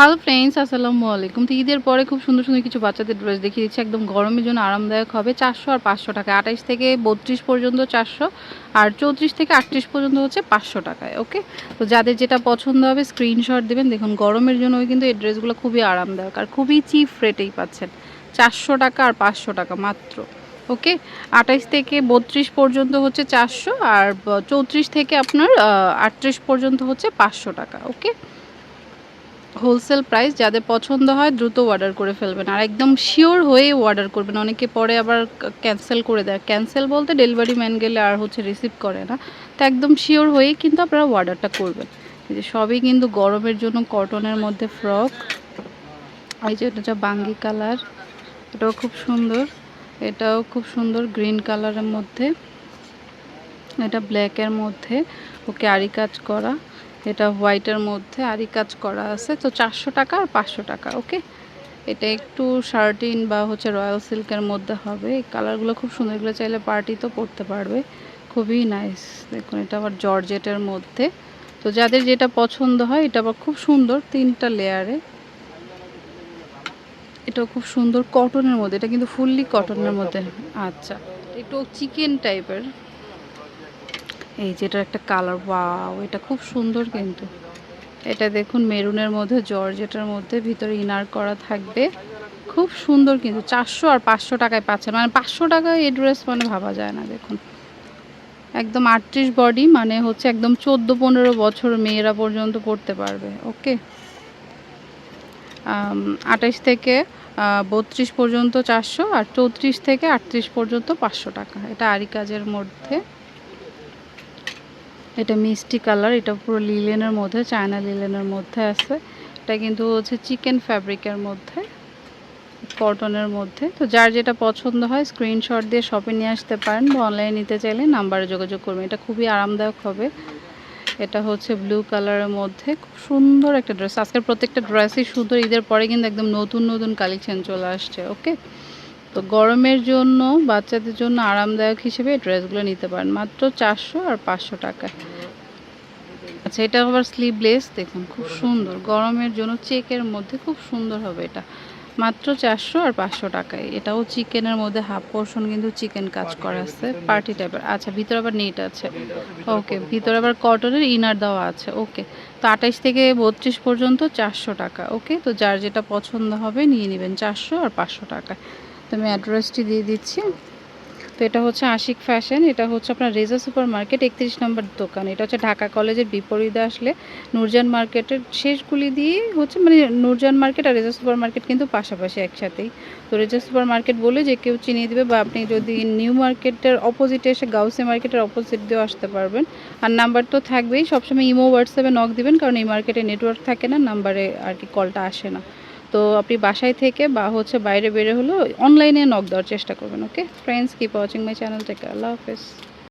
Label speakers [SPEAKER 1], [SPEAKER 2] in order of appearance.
[SPEAKER 1] Hello friends আসসালামু আলাইকুম। তো ঈদের পরে খুব সুন্দর সুন্দর কিছু বাচ্চাদের ড্রেস দেখিয়ে দিচ্ছি। একদম গরমের জন্য আরামদায়ক হবে। চারশো আর পাঁচশো টাকা আঠাইশ থেকে বত্রিশ পর্যন্ত চারশো। আর চৌত্রিশ থেকে আটত্রিশ পর্যন্ত হচ্ছে পাঁচশো টাকায় ওকে তো যাদের যেটা পছন্দ হবে স্ক্রিনশট দেবেন। দেখুন, গরমের জন্য ওই কিন্তু এই ড্রেসগুলো খুবই আরামদায়ক। আর খুবই চিপ রেটেই পাচ্ছেন। চারশো টাকা আর পাঁচশো টাকা মাত্র ওকে আঠাইশ থেকে বত্রিশ পর্যন্ত হচ্ছে চারশো। আর চৌত্রিশ থেকে আপনার আটত্রিশ পর্যন্ত হচ্ছে পাঁচশো টাকা ওকে হোলসেল প্রাইস যাদের পছন্দ হয় দ্রুত অর্ডার করে ফেলবেন। আর একদম শিওর হয়ে অর্ডার করবেন। অনেকে পরে আবার ক্যান্সেল করে দেয়। ক্যান্সেল বলতে ডেলিভারি ম্যান গেলে আর হচ্ছে রিসিভ করে না। তো একদম শিওর হয়েই কিন্তু আপনারা অর্ডারটা করবেন। এই যে সবই কিন্তু গরমের জন্য কটনের মধ্যে ফ্রক এই যে এটা বাঙ্গি কালার এটাও খুব সুন্দর। এটাও খুব সুন্দর গ্রিন কালারের মধ্যে। এটা ব্ল্যাকের মধ্যে। ওকে আরি কাজ করা। এটা হোয়াইটের মধ্যে আরই কাজ করা আছে। তো চারশো টাকা আর পাঁচশো টাকা, ওকে? এটা একটু শার্টিন বা হচ্ছে রয়্যাল সিল্কের মধ্যে হবে। এই কালারগুলো খুব সুন্দর, এগুলো চাইলে পার্টি তো পরতে পারবে। খুবই নাইস। দেখুন, এটা আবার জর্জেটের মধ্যে। তো যাদের যেটা পছন্দ হয়, এটা আবার খুব সুন্দর তিনটা লেয়ারে। এটাও খুব সুন্দর কটনের মধ্যে, এটা কিন্তু ফুললি কটনের মধ্যে। আচ্ছা একটু চিকেন টাইপের। এই যেটার একটা কালার ওয়াও এটা খুব সুন্দর কিন্তু। এটা দেখুন, মেরুনের মধ্যে, জর্জেটার মধ্যে, ভিতরে ইনার করা থাকবে। খুব সুন্দর কিন্তু, চারশো আর পাঁচশো টাকায় পাচ্ছেন। মানে পাঁচশো টাকায় এই ড্রেস মানে ভাবা যায় না, দেখুন। একদম আটত্রিশ বডি মানে হচ্ছে একদম চোদ্দ পনেরো বছর মেয়েরা পর্যন্ত পড়তে পারবে ওকে আঠাইশ থেকে বত্রিশ পর্যন্ত চারশো আর চৌত্রিশ থেকে আটত্রিশ পর্যন্ত পাঁচশো টাকা। এটা আরি কাজের মধ্যে। এটা মিষ্টি কালার, এটা পুরো লিলেনের মধ্যে, চায়না লিলেনের মধ্যে আছে। এটা কিন্তু হচ্ছে চিকেন ফ্যাব্রিকের মধ্যে, কটনের মধ্যে। তো যার যেটা পছন্দ হয়, স্ক্রিনশট দিয়ে শপে নিয়ে আসতে পারেন বা অনলাইনে নিতে চাইলে নাম্বারে যোগাযোগ করবেন। এটা খুবই আরামদায়ক হবে। এটা হচ্ছে ব্লু কালারের মধ্যে। খুব সুন্দর একটা ড্রেস। আজকের প্রত্যেকটা ড্রেসই সুন্দর, ঈদের পরে কিন্তু একদম নতুন নতুন কালেকশন চলে আসছে, ওকে? তো গরমের জন্য, বাচ্চাদের জন্য আরামদায়ক হিসেবে ড্রেসগুলো নিতে পারেন। মাত্র চারশো আর পাঁচশো টাকা আচ্ছা এটা আবার স্লিভলেস দেখুন, খুব সুন্দর। গরমের জন্য চেকের মধ্যে খুব সুন্দর হবে এটা। মাত্র চারশো আর পাঁচশো টাকায়। এটাও চিকেনের মধ্যে হাফ পোর্শন কিন্তু চিকেন কাজ করা আছে পার্টি টাইপের আচ্ছা ভিতরে আবার নেট আছে। ওকে, ভিতরে আবার কটনের ইনার দেওয়া আছে। ওকে, তো আঠাইশ থেকে বত্রিশ পর্যন্ত চারশো টাকা। ওকে, তো যার যেটা পছন্দ হবে নিয়ে নেবেন চারশো আর পাঁচশো টাকা তো আমি অ্যাড্রেসটি দিয়ে দিচ্ছি। তো এটা হচ্ছে আশিক ফ্যাশন এটা হচ্ছে আপনার রেজা সুপার মার্কেট একত্রিশ নম্বর দোকান। এটা হচ্ছে ঢাকা কলেজের বিপরীতে আসলে নূরজান মার্কেটের শেষগুলি দিয়ে হচ্ছে মানে নূরজান মার্কেট আর রেজা সুপার মার্কেট কিন্তু পাশাপাশি একসাথেই। তো রেজা সুপার মার্কেট বলে যে কেউ চিনিয়ে দেবে বা আপনি যদি নিউ মার্কেটের অপোজিটে এসে গাউসে মার্কেটের অপোজিট দিয়েও আসতে পারবেন। আর নাম্বার তো থাকবেই, সবসময় ইমো, হোয়াটসঅ্যাপে নক দিবেন, কারণ এই মার্কেটে নেটওয়ার্ক থাকে না নাম্বারে আর কি কলটা আসে না। তো আপনি বাসায় থেকে বা হচ্ছে বাইরে বেরে হলেও অনলাইনে নক দেওয়ার চেষ্টা করবেন okay friends keep watching my channel থেকে আল্লাহ হাফেজ।